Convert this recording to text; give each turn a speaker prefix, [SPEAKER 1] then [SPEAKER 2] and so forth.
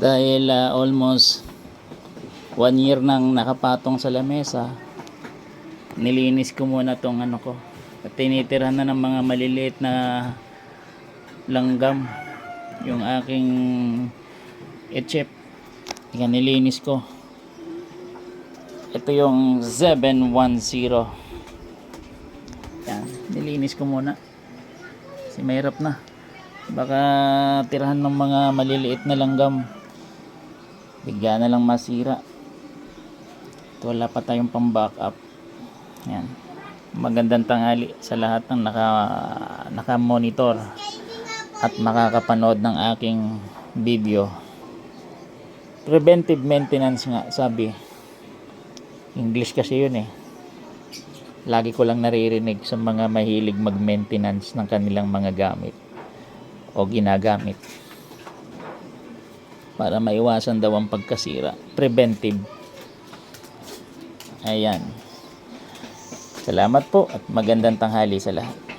[SPEAKER 1] Dahil ah, almost one year nang nakapatong sa lamesa, nilinis ko muna tong ano ko. At tinitira na ng mga maliliit na langgam yung aking etchep. Yan, nilinis ko. Ito yung 710. Yan, nilinis ko muna. Kasi mahirap na. Baka tirahan ng mga maliliit na langgam. Bigla na lang masira. At wala pa tayong pang backup. Yan. Magandang tanghali sa lahat ng naka, naka-monitor at makakapanood ng aking video. Preventive maintenance nga, sabi. English kasi yun eh. Lagi ko lang naririnig sa mga mahilig mag-maintenance ng kanilang mga gamit o ginagamit para maiwasan daw ang pagkasira. Preventive. Ayan. Salamat po at magandang tanghali sa lahat.